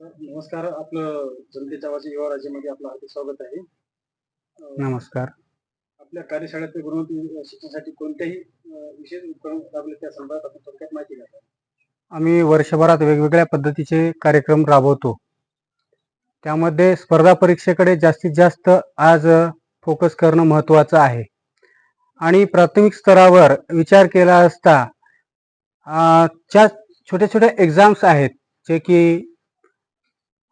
नमस्कार आपलं जनतेच्या आवाज युवा राज्यामध्ये आपलं हार्दिक स्वागत आहे. नमस्कार. आपल्या कार्यशाळेत गुणवत्ता शिक्षणासाठी कोणत्याही विशेष उपक्रम राबवले त्या संदर्भात आपण थोडक्यात माहिती द्या आम्ही वर्षभरात वेगवेगळ्या पद्धतीचे कार्यक्रम राबवतो. त्यामध्ये स्पर्धा परीक्षेकडे जास्तीत जास्त आज फोकस करणं महत्त्वाचं आहे. आणि प्राथमिक स्तरावर विचार केला असता ज्या छोट्या छोट्या एक्झाम्स आहेत जे की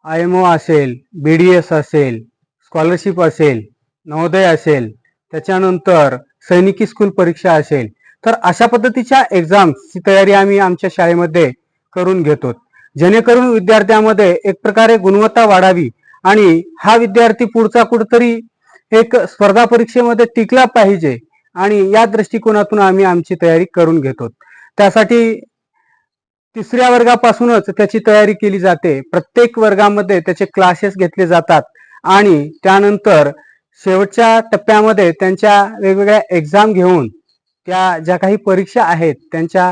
आय एम ओ असेल बी डी एस असेल स्कॉलरशिप असेल नवोदय असेल त्याच्यानंतर सैनिकी स्कूल परीक्षा असेल तर अशा पद्धतीच्या एक्झाम्सची तयारी आम्ही आमच्या शाळेमध्ये करून घेतो. जेणेकरून विद्यार्थ्यांमध्ये एक प्रकारे गुणवत्ता वाढावी आणि हा विद्यार्थी पुढचा कुठतरी एक स्पर्धा परीक्षेमध्ये टिकला पाहिजे आणि या दृष्टिकोनातून आम्ही आमची तयारी करून घेतो. त्यासाठी तिसऱ्या वर्गापासूनच त्याची तयारी केली जाते. प्रत्येक वर्गामध्ये त्याचे क्लासेस घेतले जातात. आणि त्यानंतर शेवटच्या टप्प्यामध्ये त्यांच्या वेगवेगळ्या एक्झाम घेऊन त्या ज्या काही परीक्षा आहेत त्यांच्या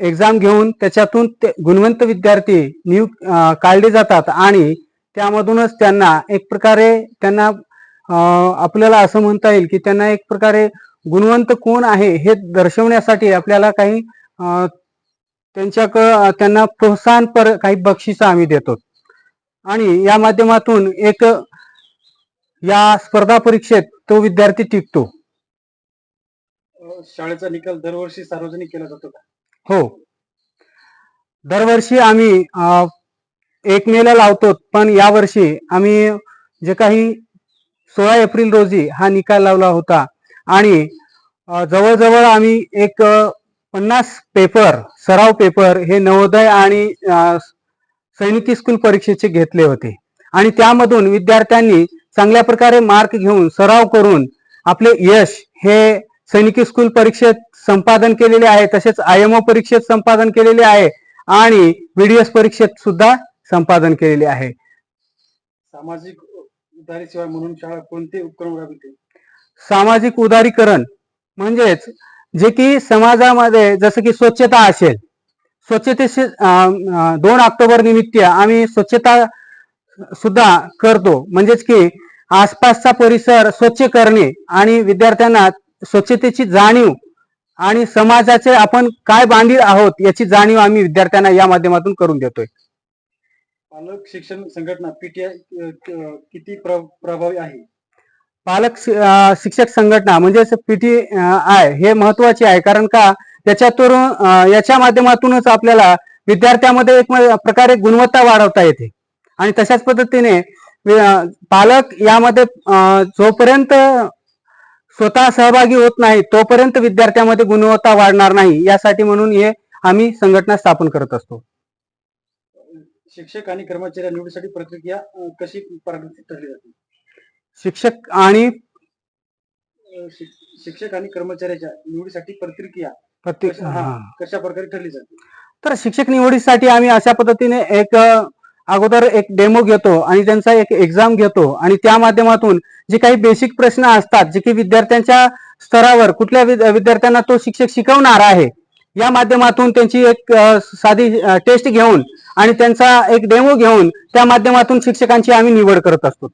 एक्झाम घेऊन त्याच्यातून ते गुणवंत विद्यार्थी नियु काढले जातात. आणि त्यामधूनच त्यांना एक प्रकारे त्यांना आपल्याला असं म्हणता येईल की त्यांना एक प्रकारे गुणवंत कोण आहे हे दर्शवण्यासाठी आपल्याला काही अं, त्यांच्याक त्यांना प्रोत्साहन पर काही बक्षिसं आम्ही देतो. आणि या माध्यमातून एक या स्पर्धा परीक्षेत तो विद्यार्थी टिकतो. शाळेचा निकाल दरवर्षी सार्वजनिक केला जातो का? हो. दरवर्षी आम्ही एक मेला लावतो पण यावर्षी आम्ही जे काही सोळा एप्रिल रोजी हा निकाल लावला होता आणि जवळजवळ आम्ही एक पन्नास पेपर सराव पेपर हे नवोदय आणि सैनिकी स्कूल परीक्षेचे घेतले होते. आणि त्यामधून विद्यार्थ्यांनी चांगल्या प्रकारे मार्क घेऊन सराव करून आपले यश हे सैनिकी स्कूल परीक्षेत संपादन केलेले आहे तसेच आय एम ओ परीक्षेत संपादन केलेले आहे आणि व्हीडीएस परीक्षेत सुद्धा संपादन केलेले आहे. सामाजिक उदारी सेवा म्हणून शाळा कोणते उपक्रम राबवते? सामाजिक उदारीकरण म्हणजेच जे की समाजामध्ये जसं की स्वच्छता असेल. स्वच्छतेशी दोन ऑक्टोबर निमित्त आम्ही स्वच्छता सुद्धा करतो. म्हणजेच की आसपासचा परिसर स्वच्छ करणे आणि विद्यार्थ्यांना स्वच्छतेची जाणीव आणि समाजाचे आपण काय बांधील आहोत याची जाणीव आम्ही विद्यार्थ्यांना या माध्यमातून करून देतोय. पालक शिक्षण संघटना पीटीआय किती प्रभावी आहे? पालक शिक्षक संघटना म्हणजेच पीटी आय हे महत्त्वाचे आहे. कारण का? त्याच्यातून याच्या माध्यमातूनच आपल्याला विद्यार्थ्यामध्ये एक प्रकारे गुणवत्ता वाढवता येते. आणि तशाच पद्धतीने पालक यामध्ये जोपर्यंत स्वतः सहभागी होत नाही तोपर्यंत विद्यार्थ्यामध्ये गुणवत्ता वाढणार नाही. यासाठी म्हणून हे आम्ही संघटना स्थापन करत असतो. शिक्षक आणि कर्मचारी निवडीसाठी प्रक्रिया कशी ठरली जाते? शिक्षक आणि शिक्षक आणि कर्मचाऱ्याच्या निवडीसाठी प्रत्येक कशा- प्रकारे ठरली जाते? तर शिक्षक निवडीसाठी आम्ही अशा पद्धतीने एक अगोदर एक डेमो घेतो आणि त्यांचा एक एक्झाम घेतो आणि त्या माध्यमातून जे काही बेसिक प्रश्न असतात जे की विद्यार्थ्यांच्या स्तरावर कुठल्या विद- विद्यार्थ्यांना तो शिक्षक शिकवणार आहे या माध्यमातून त्यांची एक साधी टेस्ट घेऊन आणि त्यांचा एक डेमो घेऊन त्या माध्यमातून शिक्षकांची आम्ही निवड करत असतो.